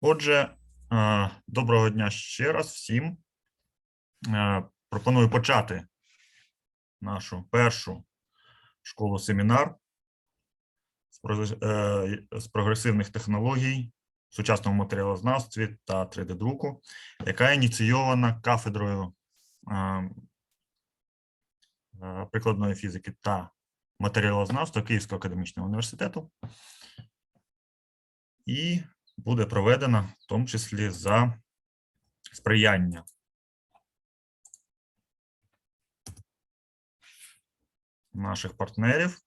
Отже, е, доброго дня ще раз всім. Е, Пропоную почати нашу першу школу-семінар з прогрес- е, з прогресивних технологій, сучасному матеріалознавстві та 3D-друку, яка ініційована кафедрою прикладної фізики та матеріалознавства Київського академічного університету. І буде проведена в тому числі за сприяння наших партнерів.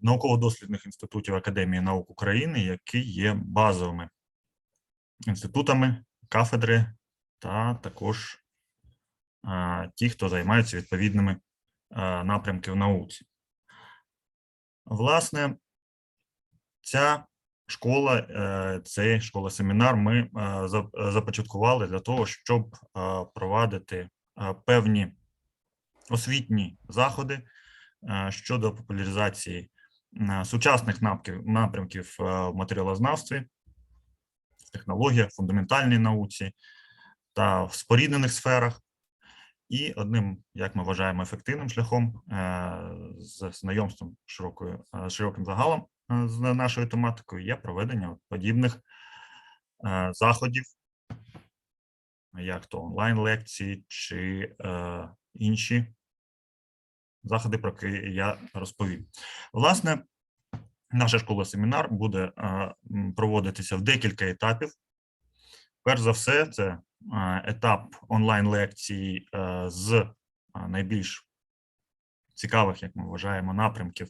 Науково-дослідних інститутів Академії наук України, які є базовими інститутами, кафедри та також ті, хто займаються відповідними напрямки в науці. Власне, ця школа, е, цей школа-семінар ми е, за- е, започаткували для того, щоб е, провадити е, певні освітні заходи е, щодо популяризації е, сучасних напрямків, напрямків е, в матеріалознавстві, технологіях, фундаментальній науці та в споріднених сферах. І одним, як ми вважаємо, ефективним шляхом е, з знайомством широкою е, широким загалом е, з нашою тематикою є проведення подібних заходів, як то онлайн-лекції чи інші заходи, про які я розповім. Власне, наша школа-семінар буде е, проводитися в декілька етапів. Перш за все, це е, етап онлайн-лекцій е, з е, найбільш цікавих, як ми вважаємо, напрямків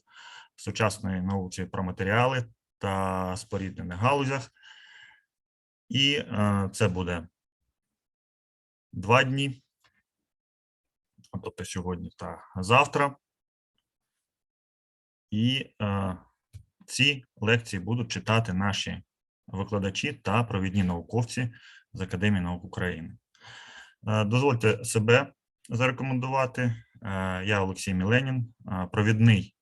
сучасної науці про матеріали та споріднених галузях. І це буде два дні, тобто сьогодні та завтра. І ці лекції будуть читати наші викладачі та провідні науковці з Академії наук України. Е, Дозвольте себе зарекомендувати. Е, Я Олексій Міленін, е, провідний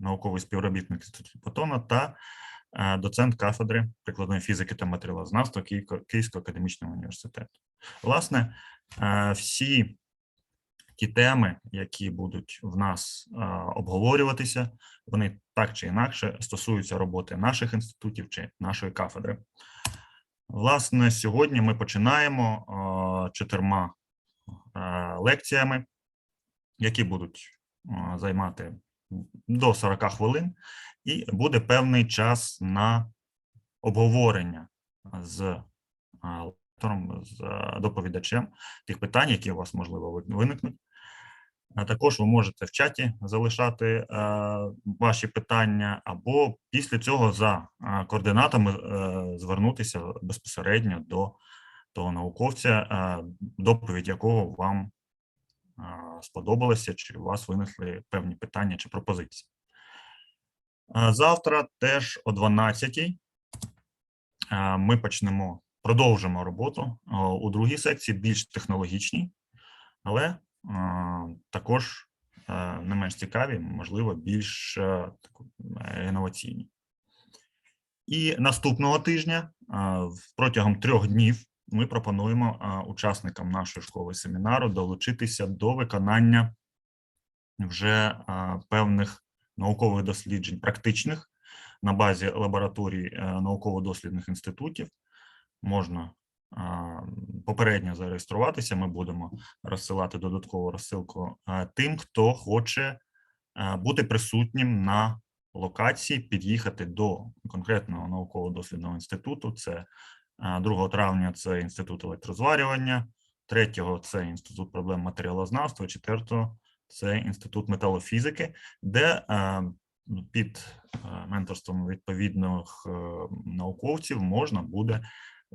науковий співробітник Інституту Потона та доцент кафедри прикладної фізики та матеріалознавства Київського академічного університету. Власне, всі ті теми, які будуть в нас е, обговорюватися, вони так чи інакше стосуються роботи наших інститутів чи нашої кафедри. Власне, сьогодні ми починаємо е, чотирма е, лекціями, які будуть займати до 40 хвилин, і буде певний час на обговорення з з е, доповідачем тих питань, які у вас можливо виникнуть. Також ви можете в чаті залишати е, ваші питання, або після цього за е, координатами е, звернутися безпосередньо до того науковця, е, доповідь якого вам е, сподобалася, чи у вас виникли певні питання чи пропозиції. Е, Завтра теж о 12 ми почнемо, продовжимо роботу е, у другій секції, більш технологічній, але е, також е, не менш цікаві, можливо, більш інноваційні. І наступного тижня, протягом трьох днів, ми пропонуємо учасникам нашої школи семінару долучитися до виконання вже певних наукових досліджень, практичних на базі лабораторій науково-дослідних інститутів. Можна попередньо зареєструватися. Ми будемо розсилати додаткову розсилку тим, хто хоче бути присутнім на локації, під'їхати до конкретного науково-дослідного інституту. Це 2 травня це інститут електрозварювання, 3 це інститут проблем матеріалознавства, 4 це інститут металофізики, де під менторством відповідних е, науковців можна буде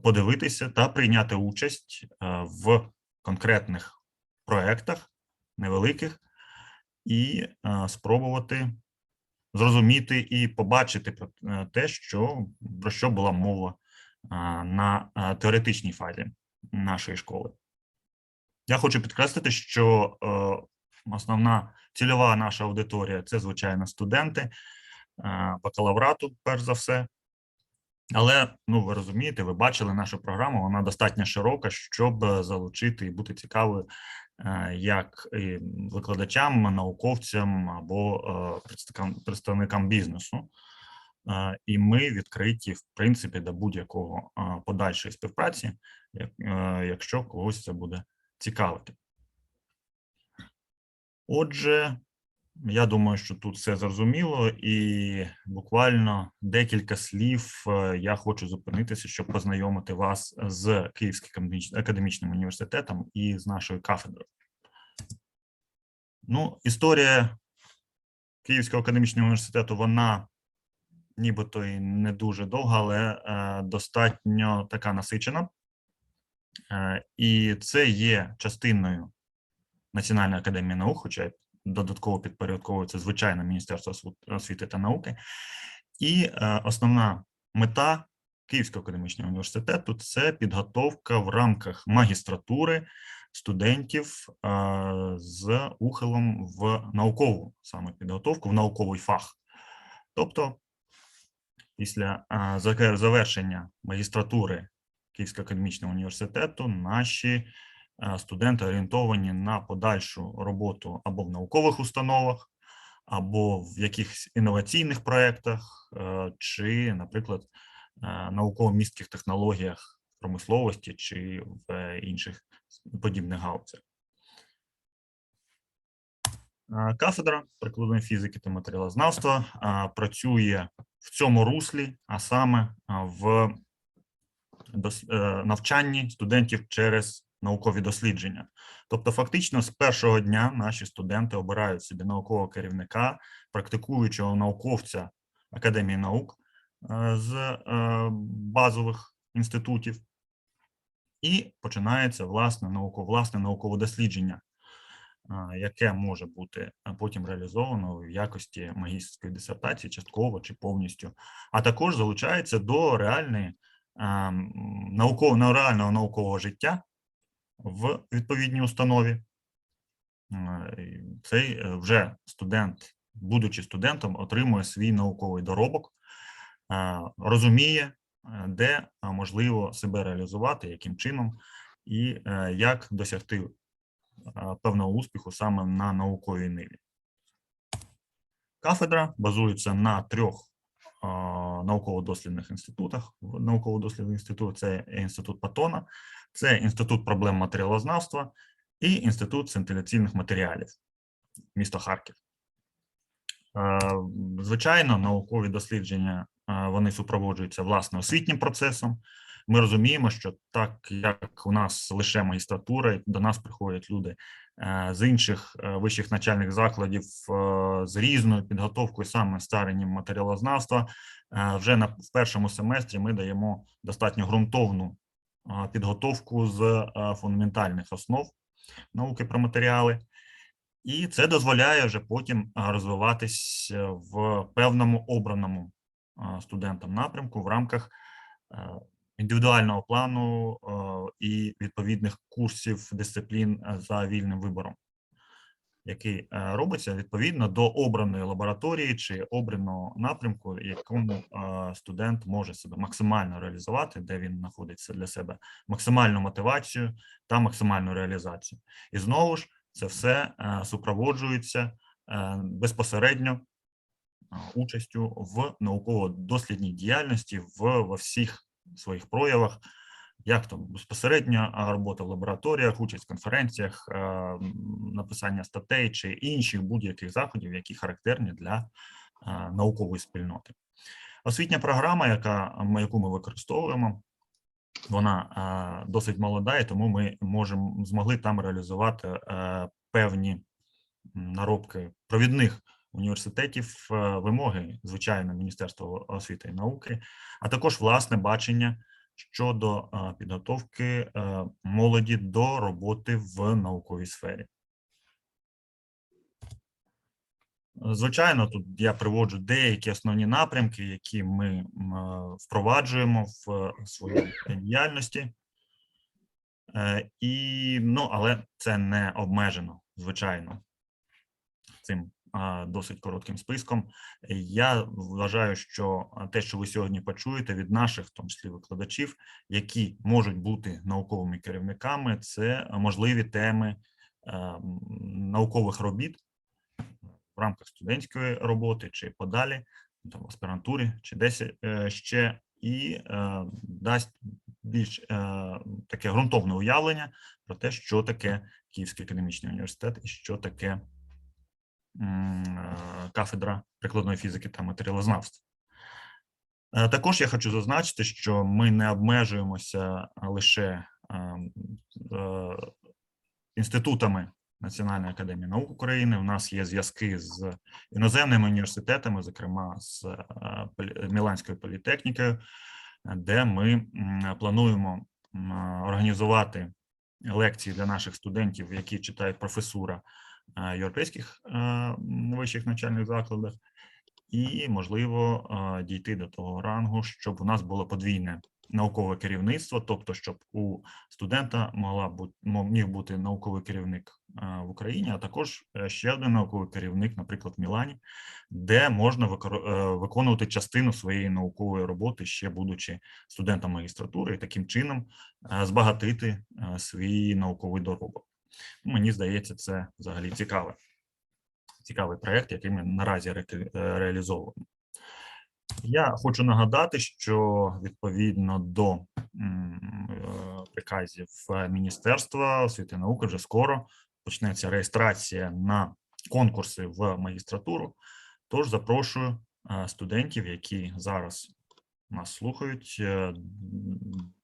подивитися та прийняти участь е, в конкретних проектах невеликих і е, спробувати зрозуміти і побачити е, те, що про що була мова на теоретичній фазі нашої школи. Я хочу підкреслити, що Основна цільова наша аудиторія це, звичайно, студенти бакалаврату, перш за все. Але ну ви розумієте, ви бачили нашу програму, вона достатньо широка, щоб е, залучити і бути цікавою е, як викладачам, науковцям або е, представникам, бізнесу. І ми відкриті, в принципі, до будь-якого подальшої співпраці, якщо когось це буде цікавити. Отже, я думаю, що тут все зрозуміло, і буквально декілька слів е, я хочу зупинитися, щоб познайомити вас з Київським академіч- академічним університетом і з нашою кафедрою. Ну, історія Київського академічного університету, вона нібито і не дуже довга, але е, достатньо така насичена. Е, і це є частиною Національної академії наук, хоча додатково підпорядковується звичайно Міністерство освіти та науки. І е, основна мета Київського академічного університету це підготовка в рамках магістратури студентів е, з ухилом в наукову саме підготовку, в науковий фах. Тобто, після е, завершення магістратури Київського академічного університету наші студенти орієнтовані на подальшу роботу або в наукових установах, або в якихось інноваційних проєктах, е, чи, наприклад, е, науково-містких технологіях промисловості чи в е, інших подібних галузях. Е, Кафедра прикладної фізики та матеріалознавства е, працює в цьому руслі, а саме е, в е, навчанні студентів через наукові дослідження. Тобто, фактично, з першого дня наші студенти обирають собі наукового керівника, практикуючого науковця Академії наук е, з е, базових інститутів, і починається власне науково, власне наукове дослідження, е, яке може бути потім реалізовано в якості магістерської дисертації, частково чи повністю, а також залучається до реальної ем, науково, на реального наукового життя в відповідній установі. Е, Цей е, вже студент, будучи студентом, отримує свій науковий доробок, е, розуміє, де можливо себе реалізувати, яким чином, і як досягти певного успіху саме на науковій ниві. Кафедра базується на трьох науково-дослідних інститутах. Науково-дослідний інститут це інститут Патона, це інститут проблем матеріалознавства і інститут сентиляційних матеріалів, місто Харків. Е, Звичайно, наукові дослідження е, вони супроводжуються власне освітнім процесом. Ми розуміємо, що так як у нас лише магістратура, до нас приходять люди е, з інших е, вищих навчальних закладів е, з різною підготовкою саме старенням матеріалознавства. Вже на в першому семестрі ми даємо достатньо ґрунтовну підготовку з фундаментальних основ науки про матеріали. І це дозволяє вже потім розвиватись в певному обраному студентам напрямку в рамках індивідуального плану е, і відповідних курсів дисциплін е, за вільним вибором, який е, робиться відповідно до обраної лабораторії чи обраного напрямку, якому студент може себе максимально реалізувати, де він знаходиться для себе максимальну мотивацію та максимальну реалізацію. І знову ж це все супроводжується безпосередньо участю в науково-дослідній діяльності в, во всіх своїх проявах, як то безпосередньо робота в лабораторіях, участь в конференціях, е, написання статей чи інших будь-яких заходів, які характерні для е, наукової спільноти. Освітня програма, яка, яку ми використовуємо, вона е, досить молода, і тому ми можемо змогли там реалізувати певні наробки провідних університетів, е, вимоги, звичайно, Міністерства освіти і науки, а також власне бачення щодо е, підготовки е, молоді до роботи в науковій сфері. Звичайно, тут я приводжу деякі основні напрямки, які ми впроваджуємо в своїй діяльності. І, ну, але це не обмежено, звичайно. цим досить коротким списком. Я вважаю, що те, що ви сьогодні почуєте від наших, в тому числі викладачів, які можуть бути науковими керівниками, це можливі теми наукових робіт в рамках студентської роботи чи подалі, там в аспірантурі, чи десь е, ще, і е, дасть більш е, таке ґрунтовне уявлення про те, що таке Київський академічний університет і що таке кафедра прикладної фізики та матеріалознавства. Е, Також я хочу зазначити, що ми не обмежуємося лише е, інститутами Національної академії наук України. У нас є зв'язки з іноземними університетами, зокрема з е, Міланською політехнікою, де ми плануємо організувати лекції для наших студентів, які читають професура е, європейських е, вищих навчальних закладах, і можливо е, дійти до того рангу, щоб у нас було подвійне наукове керівництво, тобто, щоб у студента могла бути міг бути науковий керівник е, в Україні, а також е, ще один науковий керівник, наприклад, в Мілані, де можна е, виконувати частину своєї наукової роботи, ще будучи студентом магістратури, і таким чином е, збагатити е, свій науковий доробок. Мені здається, це взагалі цікаве. Цікавий проєкт, який ми наразі ре- е, реалізовуємо. Я хочу нагадати, що відповідно до е, приказів Міністерства освіти і науки вже скоро почнеться реєстрація на конкурси в магістратуру. Тож запрошую е, студентів, які зараз нас слухають,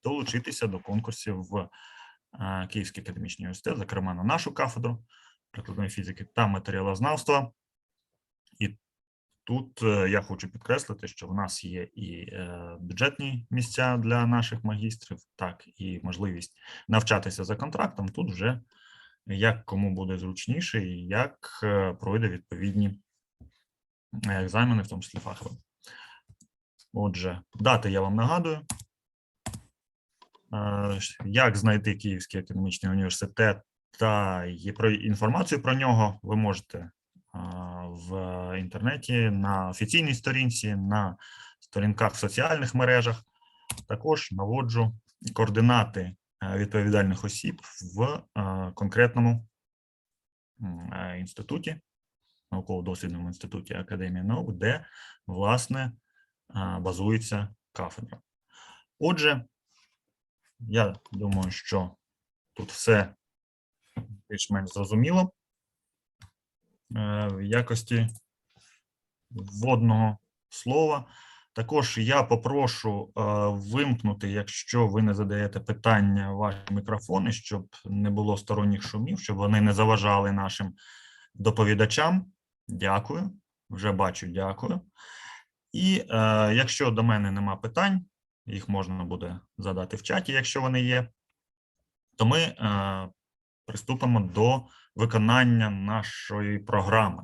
долучитися до конкурсів в Київський академічний університет, зокрема на нашу кафедру прикладної фізики та матеріалознавства. І тут е, я хочу підкреслити, що в нас є і е, бюджетні місця для наших магістрів, так і можливість навчатися за контрактом. Тут вже як кому буде зручніше, і як е, пройде відповідні екзамени, в тому числі фахові. Отже, дати я вам нагадую. Як знайти Київський академічний університет та про інформацію про нього ви можете в інтернеті на офіційній сторінці, на сторінках в соціальних мережах. Також наводжу координати е, відповідальних осіб в е, конкретному е, інституті, науково-дослідному інституті Академії наук, де, власне, базується кафедра. Отже, я думаю, що тут все більш-менш зрозуміло. Е, В якості вводного слова. Також я попрошу е, вимкнути, якщо ви не задаєте питання, ваші мікрофони, щоб не було сторонніх шумів, щоб вони не заважали нашим доповідачам. Дякую. Вже бачу, дякую. І е, якщо до мене нема питань, їх можна буде задати в чаті, якщо вони є, то ми е, приступимо до виконання нашої програми.